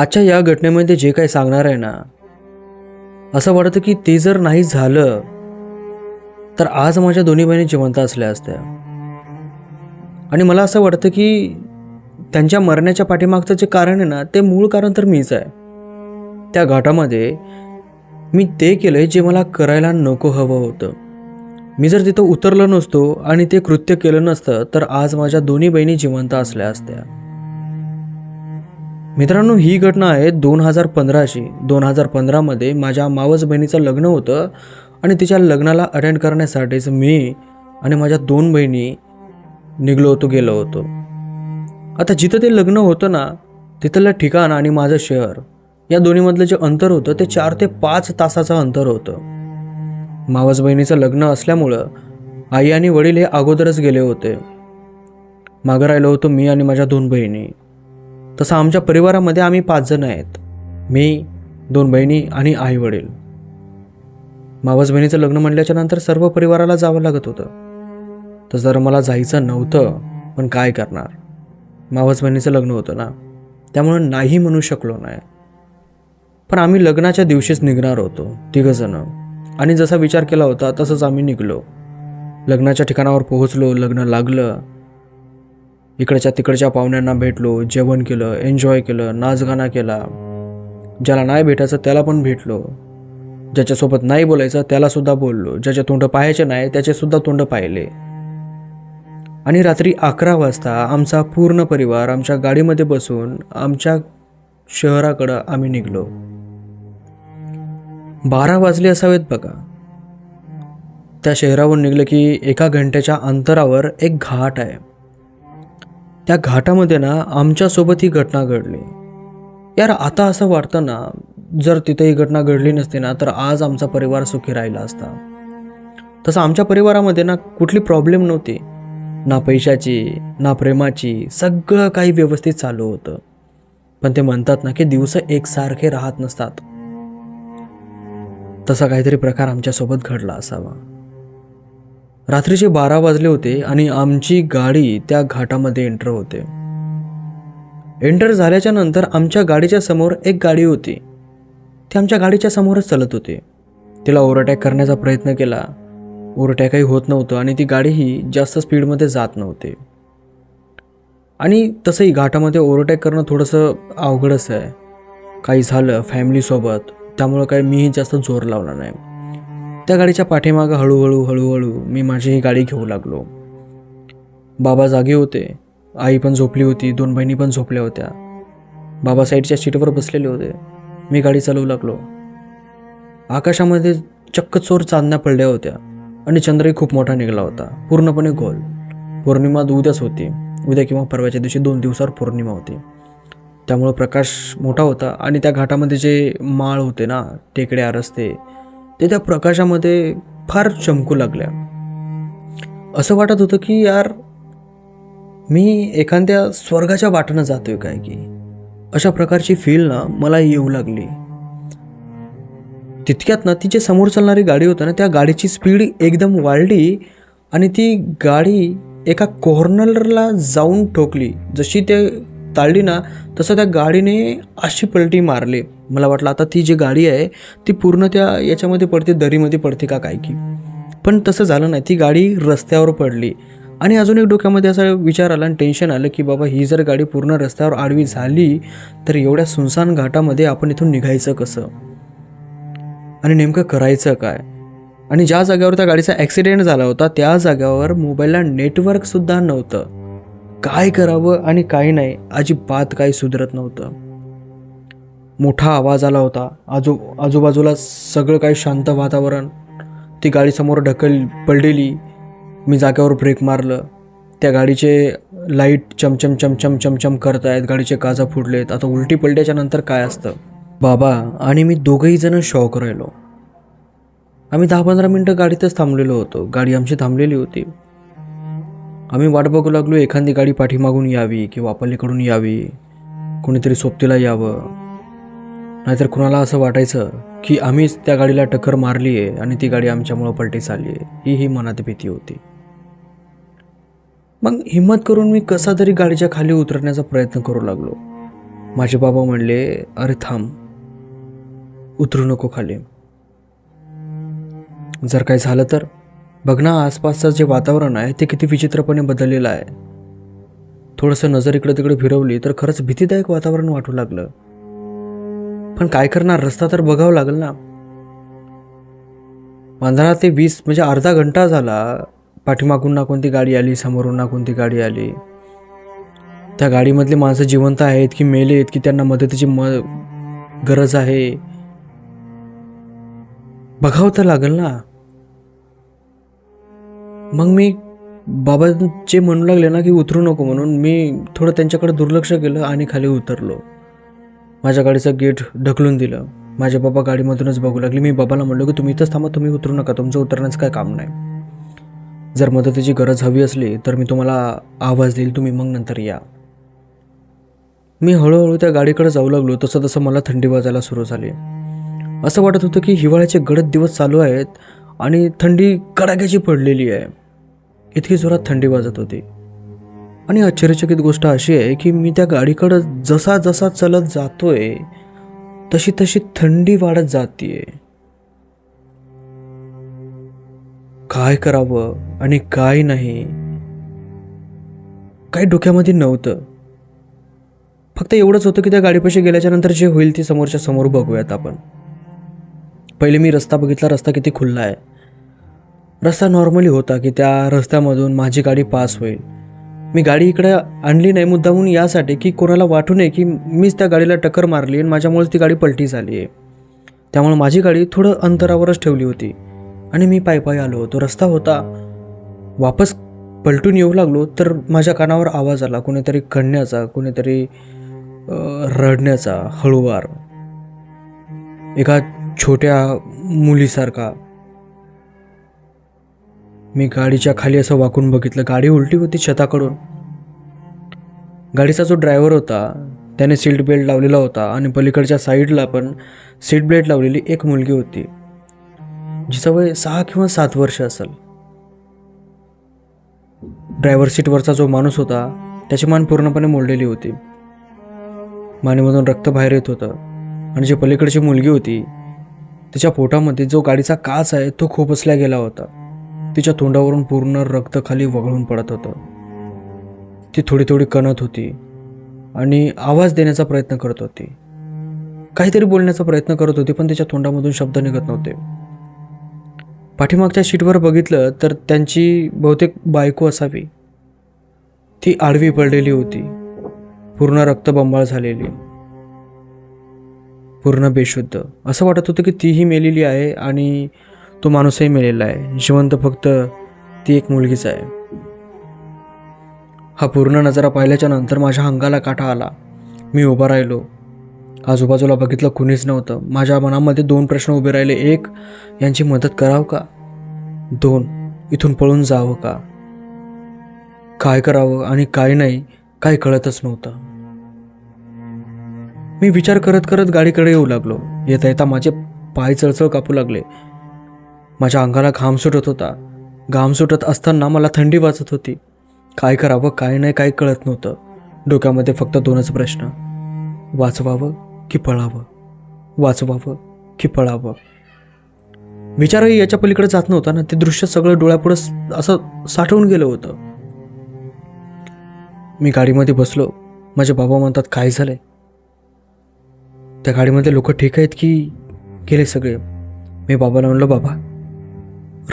आजच्या या घटनेमध्ये जे काही सांगणार आहे ना असं वाटतं की ते जर नाही झालं तर आज माझ्या दोन्ही बहिणी जिवंत असल्या असत्या. आणि मला असं वाटतं की त्यांच्या मरण्याच्या पाठीमागचं जे कारण आहे ना ते मूळ कारण तर मीच आहे. त्या घाटामध्ये मी ते केलंय जे मला करायला नको हवं होतं. मी जर तिथं उतरलो नसतो आणि ते कृत्य केलं नसतं तर आज माझ्या दोन्ही बहिणी जिवंत असल्या असत्या. मित्रांनो ही घटना आहे दोन हजार पंधराची. दोन हजार पंधरामध्ये माझ्या मावस बहिणीचं लग्न होतं आणि तिच्या लग्नाला अटेंड करण्यासाठीच मी आणि माझ्या दोन बहिणी निघलो होतो गेलो होतो. आता जिथं ते लग्न होतं ना तिथलं ठिकाण आणि माझं शहर या दोन्हीमधलं जे अंतर होतं ते चार ते पाच तासाचं अंतर होतं. मावस बहिणीचं लग्न असल्यामुळं आई आणि वडील हे अगोदरच गेले होते. मागं राहिलो होतो मी आणि माझ्या दोन बहिणी. तसं आमच्या परिवारामध्ये आम्ही पाच जण आहेत. मी दोन बहिणी आणि आई वडील. मावस बहिणीचं लग्न म्हणल्याच्या नंतर सर्व परिवाराला जावं लागत होतं. तर जर मला जायचं नव्हतं पण काय करणार? मावस बहिणीचं लग्न होतं ना? त्यामुळं नाही म्हणू शकलो नाही. पण आम्ही लग्नाच्या दिवशीच निघणार होतो तिघंजणं. आणि जसा विचार केला होता तसंच आम्ही निघलो. लग्नाच्या ठिकाणावर पोहोचलो लग्न लागलं. इकडच्या तिकडच्या पाहुण्यांना भेटलो जेवण केलं एन्जॉय केलं नाचगाणा केला. ज्याला नाही भेटायचं त्याला पण भेटलो. ज्याच्यासोबत नाही बोलायचं त्यालासुद्धा बोललो. ज्याचे तोंड पाहायचे नाही त्याचेसुद्धा तोंड पाहिले. आणि रात्री अकरा वाजता आमचा पूर्ण परिवार आमच्या गाडीमध्ये बसून आमच्या शहराकडं आम्ही निघलो. बारा वाजले असावेत बघा. त्या शहरावरून निघलं की एका घंट्याच्या अंतरावर एक घाट आहे. त्या घाटामध्ये ना आमच्यासोबत ही घटना घडली. यार आता असं वाटतं ना जर तिथे ही घटना घडली नसती ना तर आज आमचा परिवार सुखी राहिला असता. तसं आमच्या परिवारामध्ये ना कुठली प्रॉब्लेम नव्हती. ना पैशाची ना प्रेमाची सगळं काही व्यवस्थित चालू होतं. पण ते म्हणतात ना की दिवस एकसारखे राहत नसतात. तसा काहीतरी प्रकार आमच्यासोबत घडला असावा. रात्रीचे बारा वाजले होते आणि आमची गाडी त्या घाटामध्ये एंटर होते. एंटर झाल्याच्यानंतर आमच्या गाडीच्या समोर एक गाडी होती. ती आमच्या गाडीच्या समोरच चालत होती. तिला ओव्हरटॅक करण्याचा प्रयत्न केला. ओव्हरटॅकही होत नव्हतं आणि ती गाडीही जास्त स्पीडमध्ये जात नव्हती. आणि तसंही घाटामध्ये ओव्हरटॅक करणं थोडंसं अवघडच आहे. काही झालं फॅमिलीसोबत. त्यामुळं काही मीही जास्त जोर लावला नाही. त्या गाडीच्या पाठीमागं हळूहळू हळूहळू मी माझी ही गाडी घेऊ लागलो. बाबा जागे होते. आई पण झोपली होती. दोन बहिणी पण झोपल्या होत्या. बाबा साईडच्या सीटवर बसलेले होते. मी गाडी चालवू लागलो. आकाशामध्ये चक्क चोर चांदण्या पडल्या होत्या आणि चंद्रही खूप मोठा निघाला होता. पूर्णपणे गोल. पौर्णिमा उद्याच होती. उद्या किंवा परवाच्या दिवशी दोन दिवसावर पौर्णिमा होती. त्यामुळं प्रकाश मोठा होता आणि त्या घाटामध्ये जे माळ होते ना टेकड्या रस्ते ते त्या प्रकाशामध्ये फार चमकू लागल्या. असं वाटत होतं की यार मी एखाद्या स्वर्गाच्या वाटेनं जातोय काय की? अशा प्रकारची फील ना मला येऊ लागली. तितक्यात ना ती समोर चालणारी गाडी होती ना त्या गाडीची स्पीड एकदम वाढली आणि ती गाडी एका कॉर्नरला जाऊन ठोकली. जशी ते ताळली ना तसं त्या गाडीने अशी पलटी मारली. मला वाटलं आता ती जी गाडी आहे ती पूर्ण त्या याच्यामध्ये पडते दरीमध्ये पडते का काय की. पण तसं झालं नाही. ती गाडी रस्त्यावर पडली. आणि अजून एक डोक्यामध्ये असा विचार आला आणि टेन्शन आलं की बाबा ही जर गाडी पूर्ण रस्त्यावर आडवी झाली तर एवढ्या सुनसान घाटामध्ये आपण इथून निघायचं कसं? आणि नेमकं करायचं काय? आणि ज्या जागेवर त्या गाडीचा ॲक्सिडेंट झाला होता त्या जागेवर मोबाईलला नेटवर्कसुद्धा नव्हतं. काय करावं आणि काय नाही अजिबात काही सुधरत नव्हतं. मोठा आवाज आला होता. आजू आजूबाजूला सगळं काही शांत वातावरण. ती गाडी समोर ढकल पडलेली मी जाग्यावर ब्रेक मारलं. त्या गाडीचे लाइट चमचम चमचम चमचम करत आहेत गाडीचे काजा फुटलेत. आता उलटी पलट्याच्या नंतर काय असतं? बाबा आणि मी दोघंही जण शॉक राहिलो. आम्ही दहा पंधरा मिनटं गाडीतच थांबलेलो होतो. गाडी आमची थांबलेली होती. आम्ही वाट बघू लागलो एखादी गाडी पाठीमागून यावी किंवा आपल्याकडून यावी. कोणीतरी सोबतीला यावं. नाहीतर कुणाला असं वाटायचं की आम्हीच त्या गाडीला टक्कर मारली आहे आणि ती गाडी आमच्यामुळं पलटी चालली आहे ही ही मनात भीती होती. मग हिंमत करून मी कसा तरी गाडीच्या खाली उतरण्याचा प्रयत्न करू लागलो. माझे बाबा म्हणले अरे थांब उतरू नको खाली. जर काय झालं तर बघ ना आसपासचं जे वातावरण आहे ते किती विचित्रपणे बदललेलं आहे. थोडंसं नजर इकडे तिकडे फिरवली तर खरंच भीतीदायक वातावरण वाटू लागलं. पण काय करणार? रस्ता तर बघावं लागेल ना. पंधरा ते वीस म्हणजे अर्धा घंटा झाला. पाठीमागून ना कोणती गाडी आली समोरून ना कोणती गाडी आली. त्या गाडीमधली माणसं जिवंत आहेत की मेले आहेत की त्यांना मदतीची म गरज आहे. बघावं तर लागेल ना. मग मी बाबा जे म्हणू लागले ना की उतरू नको म्हणून मी थोडं त्यांच्याकडे दुर्लक्ष केलं आणि खाली उतरलो. माझ्या गाडीचं गेट ढकलून दिलं. माझे बाबा गाडीमधूनच बघू लागले. मी बाबाला म्हणलो की तुम्ही इथंच थांबा तुम्ही उतरू नका तुमचं उतरण्याचं काय काम नाही. जर मदतीची गरज हवी असली तर मी तुम्हाला आवाज देईल तुम्ही मग नंतर या. मी हळूहळू त्या गाडीकडे जाऊ लागलो तसं तसं मला थंडी वाजायला सुरू झाली. असं वाटत होतं की हिवाळ्याचे गडद दिवस चालू आहेत आणि थंडी कडाक्याची पडलेली आहे. इतकी जोरात थंडी वाजत होती. आणि आश्चर्यचकित गोष्ट अशी आहे की मी त्या गाडीकडं जसा जसा चलत जातोय तशी तशी थंडी वाढत जातीये. काय करावं आणि काय नाही? काही डोक्यामध्ये नव्हतं. फक्त एवढंच होतं की त्या गाडीपाशी गेल्याच्यानंतर जे होईल ते समोरच्या समोर बघूयात आपण. पहिले मी रस्ता बघितला रस्ता किती खुल्ला आहे. रस्ता नॉर्मली होता की त्या रस्त्यामधून माझी गाडी पास होईल. मी गाडी इकडे आणली नाही मुद्दामून यासाठी की कोणाला वाटू नये की मीच त्या गाडीला टक्कर मारली आणि माझ्यामुळेच ती गाडी पलटी झाली आहे. त्यामुळे माझी गाडी थोडं अंतरावरच ठेवली होती आणि मी पायी पायी आलो होतो. रस्ता होता वापस पलटून येऊ लागलो तर माझ्या कानावर आवाज आला कोणीतरी खणण्याचा कोणीतरी रडण्याचा हळूवार. एका छोट्या मुलीसारखा मी गाडीच्या खाली असं वाकून बघितलं. गाडी उलटी होती छताकडून. गाडीचा जो ड्रायव्हर होता त्याने सीट बेल्ट लावलेला होता आणि पलीकडच्या साईडला पण सीट बेल्ट लावलेली एक मुलगी होती जिचं वय सहा किंवा सात वर्ष असेल. ड्रायव्हर सीटवरचा जो माणूस होता त्याची मान पूर्णपणे मोडलेली होती. मानेमधून रक्त बाहेर येत होतं आणि जी पलीकडची मुलगी होती तिच्या पोटामध्ये जो गाडीचा काच आहे तो खोपसला गेला होता. तिच्या तोंडावरून पूर्ण रक्त खाली वगळून पडत होतं. ती थोडी थोडी कणत होती आणि आवाज देण्याचा प्रयत्न करत होती. काहीतरी बोलण्याचा प्रयत्न करत होती पण तिच्या तोंडामधून शब्द निघत नव्हते. पाठीमागच्या शीटवर बघितलं तर त्यांची बहुतेक बायको असावी. ती आडवी पडलेली होती. पूर्ण रक्तबंबाळ झालेली. पूर्ण बेशुद्ध. असं वाटत होतं की तीही मेलेली आहे आणि तो माणूसही मेलेला आहे. जिवंत फक्त ती एक मुलगीच आहे. हा पूर्ण नजारा पाहिल्याच्या नंतर माझ्या अंगाला काटा आला. मी उभा राहिलो. आजूबाजूला बघितलं कुणीच नव्हतं. माझ्या मनामध्ये दोन प्रश्न उभे राहिले. एक यांची मदत करावं का? दोन इथून पळून जावं का? काय करावं आणि काय नाही काय कळतच नव्हतं. मी विचार करत करत गाडीकडे येऊ लागलो. येता येता माझे पाय चळचळ कापू लागले. माझ्या अंगाला घाम सुटत होता. घाम सुटत असताना मला थंडी वाजत होती. काय करावं काय नाही काय कळत नव्हतं. डोक्यामध्ये फक्त दोनच प्रश्न. वाचवावं की पळावं? वाचवावं की पळावं? विचारही याच्या पलीकडे जात नव्हता ना ते दृश्य सगळं डोळ्यापुढं असं साठवून गेलं होतं. मी गाडीमध्ये बसलो. माझे बाबा म्हणतात काय झालंय? त्या गाडीमध्ये लोक ठीक आहेत की गेले सगळे? मी बाबाला म्हणलो बाबा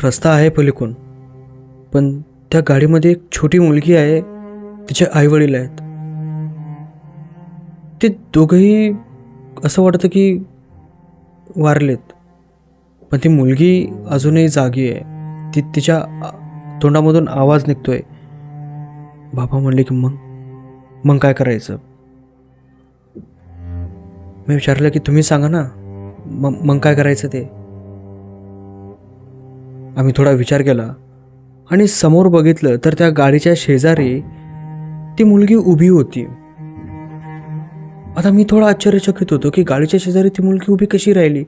रस्ता आहे पलीकडून. पण त्या गाडीमध्ये एक छोटी मुलगी आहे तिचे आईवडील आहेत. ते दोघंही असं वाटतं की वारलेत. पण ती मुलगी अजूनही जागी आहे. ती तिच्या तोंडामधून आवाज निघतोय. बाबा म्हणले की मग? मग काय करायचं? मी विचारलं की तुम्ही सांगा ना मग मग काय करायचं ते? आम्ही थोडा विचार केला आणि समोर बघितलं तर त्या गाडीच्या शेजारी ती मुलगी उभी होती. आता मी थोडा आश्चर्यचकित होतो की गाडीच्या शेजारी ती मुलगी उभी कशी राहिली?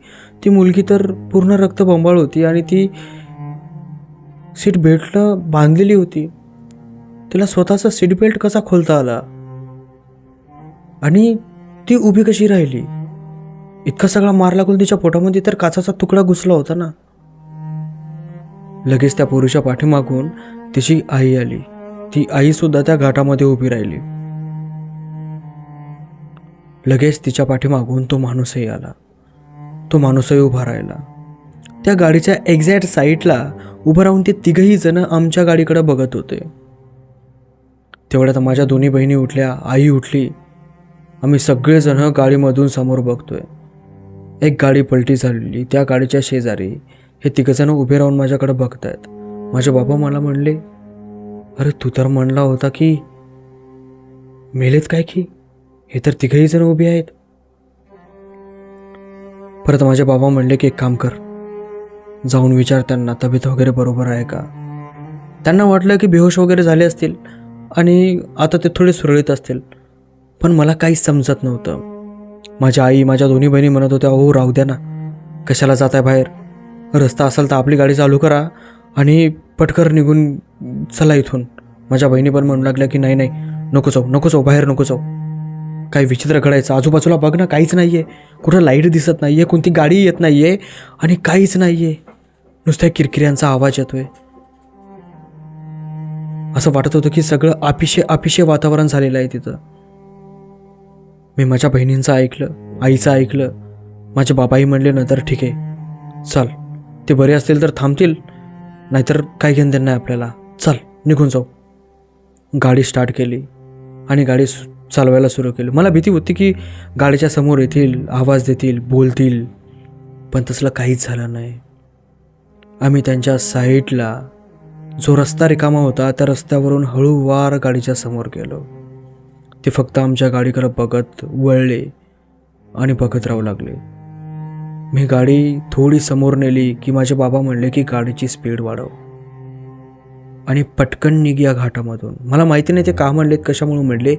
ती मुलगी तर पूर्ण रक्तबंबाळ होती आणि ती सीट बेल्टनं बांधलेली होती. तिला स्वतःचा सीट बेल्ट कसा खोलता आला? आणि ती उभी कशी राहिली? इतका सगळा मार लागून तिच्या पोटामध्ये तर काचाचा तुकडा घुसला होता ना. लगेच त्या पोरीच्या पाठीमागून तिची आई आली. ती आई सुद्धा त्या घाटामध्ये उभी राहिली. लगेच तिच्या पाठीमागून तो माणूसही आला. तो माणूसही उभा राहिला. त्या गाडीच्या एक्झॅक्ट साईटला उभं राहून ते तिघही जण आमच्या गाडीकडे बघत होते. तेवढ्यात माझ्या दोन्ही बहिणी उठल्या आई उठली. आम्ही सगळेजण गाडीमधून समोर बघतोय. एक गाडी पलटी झालेली त्या गाडीच्या शेजारी हे तिघजण उभे राहून माझ्याकडे आहेत माझे बाबा मला म्हणले अरे तू तर म्हणला होता की मेलेत काय की? हे तर तिघही जण उभे आहेत. परत माझे बाबा म्हणले की एक काम कर. जाऊन विचार त्यांना तब्येत वगैरे बरोबर आहे का? त्यांना वाटलं की बेहोश वगैरे झाले असतील आणि आता ते थोडे सुरळीत असतील. पण मला काहीच समजत नव्हतं. माझ्या आई माझ्या दोन्ही बहिणी म्हणत होत्या अहो राहू द्या ना. कशाला जात आहे बाहेर? रस्ता असेल तर आपली गाडी चालू करा आणि पटकर निघून चला इथून. माझ्या बहिणी पण म्हणू लागल्या की नाही नाही नको जाऊ नको जाऊ बाहेर नको जाऊ. काही विचित्र घडायचं. आजूबाजूला बघ ना काहीच नाही आहे कुठं लाइट दिसत नाही आहे कोणती गाडी येत नाही आहे आणि काहीच नाही आहे नुसत्या किरकिऱ्यांचा आवाज येतोय. असं वाटत होतं की सगळं आपिशे अपिशय वातावरण झालेलं आहे तिथं. मी माझ्या बहिणींचं ऐकलं आईचं ऐकलं. माझे बाबाही म्हणले नंतर ठीक आहे. चल. ते बरे असतील तर थांबतील नाहीतर काय घेणं देणं नाही आपल्याला? चल निघून जाऊ. गाडी स्टार्ट केली आणि गाडी सु- चालवायला सुरू केली. मला भीती होती की गाडीच्या समोर येतील आवाज देतील बोलतील पण तसलं काहीच झालं नाही. आम्ही त्यांच्या साईडला जो रस्ता रिकामा होता त्या रस्त्यावरून हळूवार गाडीच्या समोर गेलो. ते फक्त आमच्या गाडीकडे बघत वळले आणि बघत राहू लागले. मी गाडी थोडी समोर नेली की माझे बाबा म्हणले की गाडीची स्पीड वाढव. आणि पटकन निघ या घाटामधून. मला माहिती नाही ते का म्हणलेत कशामुळे म्हणले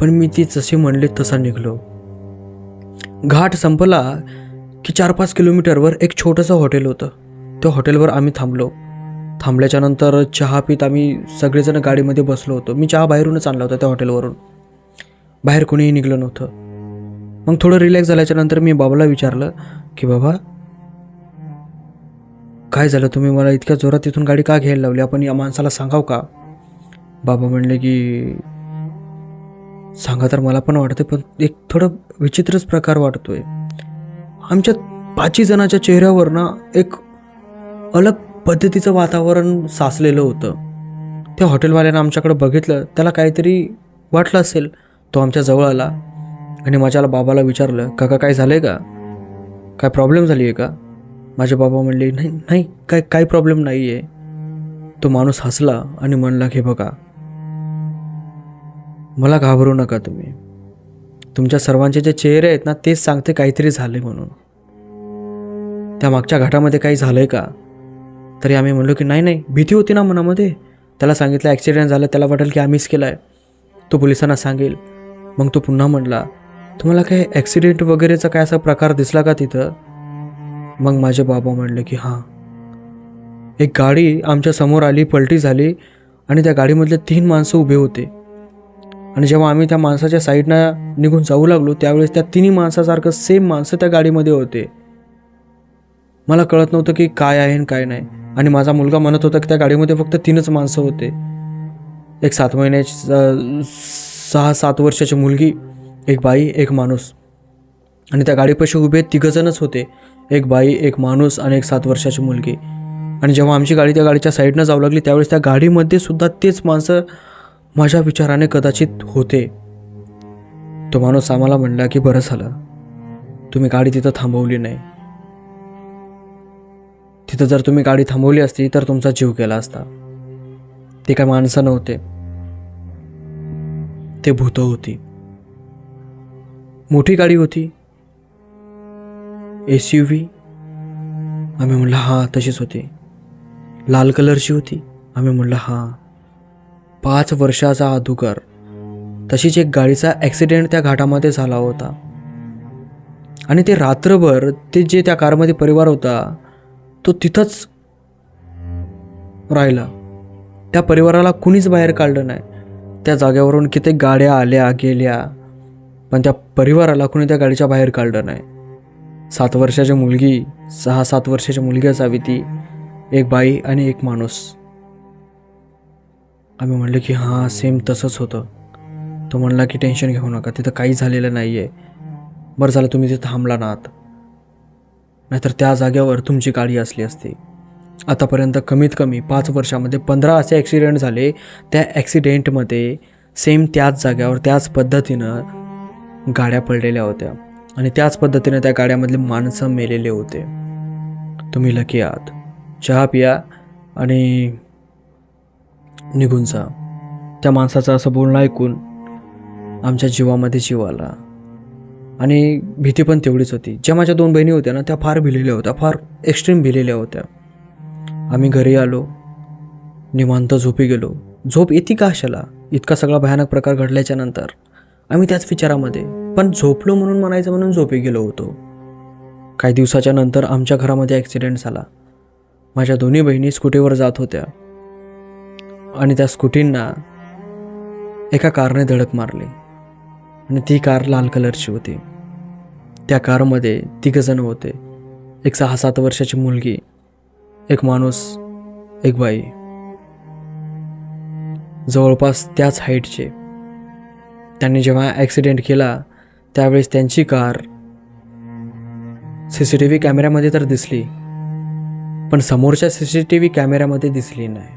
पण मी ती जशी म्हणले तसा निघलो. घाट संपला की चार पाच किलोमीटरवर एक छोटंसं हॉटेल होतं. त्या हॉटेलवर आम्ही थांबलो. थांबल्याच्या नंतर चहा पित आम्ही सगळेजण गाडीमध्ये बसलो होतो. मी चहा बाहेरूनच आणला होता त्या हॉटेलवरून. बाहेर कोणीही निघलं नव्हतं. मग थोडं रिलॅक्स झाल्याच्यानंतर मी बाबाला विचारलं की बाबा काय झालं? तुम्ही मला इतक्या जोरात तिथून गाडी का घ्यायला लावली? आपण या माणसाला सांगाव का? बाबा म्हणले की सांगा तर मला पण वाटते पण एक थोडं विचित्रच प्रकार वाटतोय. आमच्या पाचही जणाच्या चेहऱ्यावर ना एक अलग पद्धतीचं वातावरण साचलेलं होतं. त्या हॉटेलवाल्यानं आमच्याकडे बघितलं त्याला काहीतरी वाटलं असेल तो आमच्या जवळ आला. आणि माझ्याला बाबाला विचारलं काका काय झालं आहे का? काय प्रॉब्लेम झाली आहे का? माझे बाबा म्हणले नाही नाही काय काय प्रॉब्लेम नाही आहे तो माणूस हसला आणि म्हणला की बघा मला घाबरू नका तुम्ही. तुमच्या सर्वांचे जे चेहरे आहेत ना तेच सांगते काहीतरी झाले म्हणून. त्या मागच्या घाटामध्ये काही झालं आहे का? तरी आम्ही म्हणलो की नाही नाही भीती होती ना मनामध्ये. त्याला सांगितलं ॲक्सिडेंट झालं त्याला वाटेल की आम्हीच केला आहे तो पोलिसांना सांगेल. मग तो पुन्हा म्हणला तुम्हाला काय ॲक्सिडेंट वगैरेचा काय असा प्रकार दिसला का तिथं? मग माझे बाबा म्हणले की हां. एक गाडी आमच्यासमोर आली पलटी झाली आणि त्या गाडीमधले तीन माणसं उभे होते. आणि जेव्हा आम्ही त्या माणसाच्या साईडनं निघून जाऊ लागलो त्यावेळेस त्या तिन्ही माणसासारखं सेम माणसं त्या गाडीमध्ये होते. मला कळत नव्हतं की काय आहे आणि काय नाही. आणि माझा मुलगा म्हणत होता की त्या गाडीमध्ये फक्त तीनच माणसं होते. एक सात महिन्याची सहा सात वर्षाची मुलगी एक बाई एक माणूस. आणि त्या गाडीपाशी उभे तिघंजणच होते. एक बाई एक माणूस आणि एक सात वर्षाची मुलगी. आणि जेव्हा आमची गाडी त्या गाडीच्या साईडनं जाऊ लागली त्यावेळेस त्या गाडीमध्ये सुद्धा तेच माणसं माझ्या विचाराने कदाचित होते. तो माणूस आम्हाला म्हणला की बरं झालं. तुम्ही गाडी तिथं थांबवली नाही. तिथं जर तुम्ही गाडी थांबवली असती तर तुमचा जीव गेला असता. ते काय माणसं नव्हते. ते भूतं होती. मोठी गाडी होती. एस यू व्ही आम्ही म्हणलं हां तशीच होती. लाल कलरची होती. आम्ही म्हणलं हां. पाच वर्षाचा अधुकर तशीच एक गाडीचा ॲक्सिडेंट त्या घाटामध्ये झाला होता. आणि ते रात्रभर ते जे त्या कारमध्ये परिवार होता तो तिथंच राहिला. त्या परिवाराला कुणीच बाहेर काढलं नाही. त्या जागेवरून किती गाड्या आल्या गेल्या. पण त्या परिवाराला कोणी त्या गाडीच्या बाहेर काढलं नाही. सात वर्षाची मुलगी सहा सात वर्षाची मुलगी असावी ती एक बाई आणि एक माणूस. आम्ही म्हणलं की हां सेम तसंच होतं. तो म्हणला की टेन्शन घेऊ नका तिथं काही झालेलं नाही आहे बरं झालं तुम्ही तिथं थांबला नाहात. नाहीतर त्या जाग्यावर तुमची गाडी असली असती. आतापर्यंत कमीत कमी पाच वर्षामध्ये पंधरा असे ॲक्सिडेंट झाले. त्या ॲक्सिडेंटमध्ये सेम त्याच जाग्यावर त्याच पद्धतीनं गाड्या पडलेल्या होत्या आणि त्याच पद्धतीने त्या गाड्यामधले माणसं मेलेले होते. तुम्ही लकी आहात. चहा पिया आणि निघून जा. त्या माणसाचं असं बोलणं ऐकून आमच्या जीवामध्ये जीव आला. आणि भीती पण तेवढीच होती. ज्या माझ्या दोन बहिणी होत्या ना त्या फार भिलेल्या होत्या फार एक्स्ट्रीम भिलेल्या होत्या. आम्ही घरी आलो निवांत झोपी गेलो. झोप येते का अशाला? इतका सगळा भयानक प्रकार घडल्याच्या नंतर. आम्ही त्याच विचारामध्ये. पण झोपलो म्हणून म्हणायचं म्हणून झोपी गेलो होतो. काही दिवसाच्या नंतर आमच्या घरामध्ये ॲक्सिडेंट झाला. माझ्या दोन्ही बहिणी स्कूटीवर जात होत्या. आणि त्या स्कूटींना एका कारने धडक मारली. आणि ती कार लाल कलरची होती. त्या कारमध्ये तिघजण होते. एक सहा सात वर्षाची मुलगी एक माणूस एक बाई. जवळपास त्याच हाईटचे त्यांनी जेव्हा ॲक्सिडेंट केला त्यावेळेस त्यांची car C C T V कॅमेऱ्यामध्ये तर दिसली पण समोरच्या सी सी टी व्ही कॅमेऱ्यामध्ये दिसली नाही.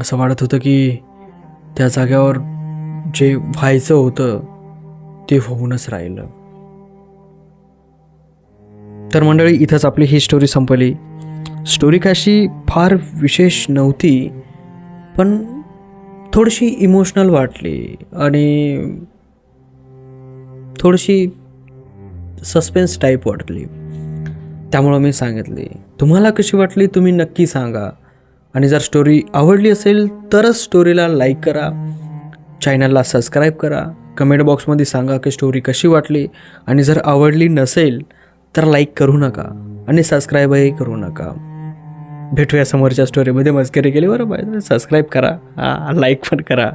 असं वाटत होतं की त्या जाग्यावर जे व्हायचं होतं ते होऊनच राहिलं. तर मंडळी इथंच आपली ही स्टोरी संपली. स्टोरी कशी फार विशेष नव्हती पण थोडीशी इमोशनल वाटली आणि थोडीशी सस्पेन्स टाईप वाटली. त्यामुळं मी सांगितली तुम्हाला कशी वाटली तुम्ही नक्की सांगा. आणि जर स्टोरी आवडली असेल तरच स्टोरीला लाईक करा चॅनलला सबस्क्राईब करा कमेंट बॉक्समध्ये सांगा की स्टोरी कशी वाटली. आणि जर आवडली नसेल तर लाईक करू नका आणि सबस्क्राईबही करू नका. भेटूया समोरच्या स्टोरीमध्ये मस्करी केली बरं सबस्क्राईब करा. लाईक पण करा.